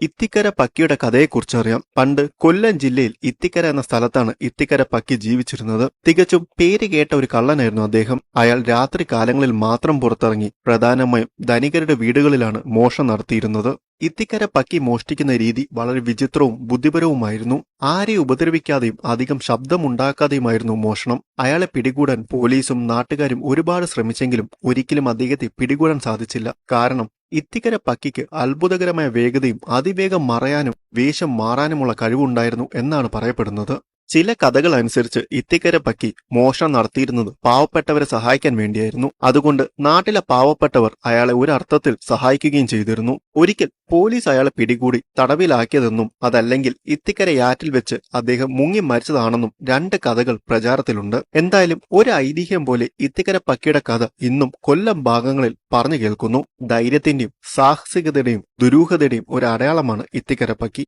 ഇത്തിക്കര പക്കിയുടെ കഥയെക്കുറിച്ചറിയാം. പണ്ട് കൊല്ലം ജില്ലയിൽ ഇത്തിക്കര എന്ന സ്ഥലത്താണ് ഇത്തിക്കര പക്കി ജീവിച്ചിരുന്നത്. തികച്ചും പേര് കേട്ട ഒരു കള്ളനായിരുന്നു അദ്ദേഹം. അയാൾ രാത്രി കാലങ്ങളിൽ മാത്രം പുറത്തിറങ്ങി. പ്രധാനമായും ധനികരുടെ വീടുകളിലാണ് മോഷണം നടത്തിയിരുന്നത്. ഇത്തിക്കര പക്കി മോഷ്ടിക്കുന്ന രീതി വളരെ വിചിത്രവും ബുദ്ധിപരവുമായിരുന്നു. ആരെ ഉപദ്രവിക്കാതെയും അധികം ശബ്ദമുണ്ടാക്കാതെയുമായിരുന്നു മോഷണം. അയാളെ പിടികൂടാൻ പോലീസും നാട്ടുകാരും ഒരുപാട് ശ്രമിച്ചെങ്കിലും ഒരിക്കലും അദ്ദേഹത്തെ പിടികൂടാൻ സാധിച്ചില്ല. കാരണം ഇത്തിക്കര പക്കിക്ക് അത്ഭുതകരമായ വേഗതയും അതിവേഗം മറയാനും വേഷം മാറാനുമുള്ള കഴിവുണ്ടായിരുന്നു എന്നാണ് പറയപ്പെടുന്നത്. ചില കഥകൾ അനുസരിച്ച് ഇത്തിക്കര പക്കി മോഷണം നടത്തിയിരുന്നത് പാവപ്പെട്ടവരെ സഹായിക്കാൻ വേണ്ടിയായിരുന്നു. അതുകൊണ്ട് നാട്ടിലെ പാവപ്പെട്ടവർ അയാളെ ഒരർത്ഥത്തിൽ സഹായിക്കുകയും ചെയ്തിരുന്നു. ഒരിക്കൽ പോലീസ് അയാളെ പിടികൂടി തടവിലാക്കിയതെന്നും അതല്ലെങ്കിൽ ഇത്തിക്കര യാറ്റിൽ വെച്ച് അദ്ദേഹം മുങ്ങി മരിച്ചതാണെന്നും രണ്ട് കഥകൾ പ്രചാരത്തിലുണ്ട്. എന്തായാലും ഒരു ഐതിഹ്യം പോലെ ഇത്തിക്കര പക്കിയുടെ കഥ ഇന്നും കൊല്ലം ഭാഗങ്ങളിൽ പറഞ്ഞു കേൾക്കുന്നു. ധൈര്യത്തിന്റെയും സാഹസികതയുടെയും ദുരൂഹതയുടെയും ഒരു അടയാളമാണ് ഇത്തിക്കര പക്കി.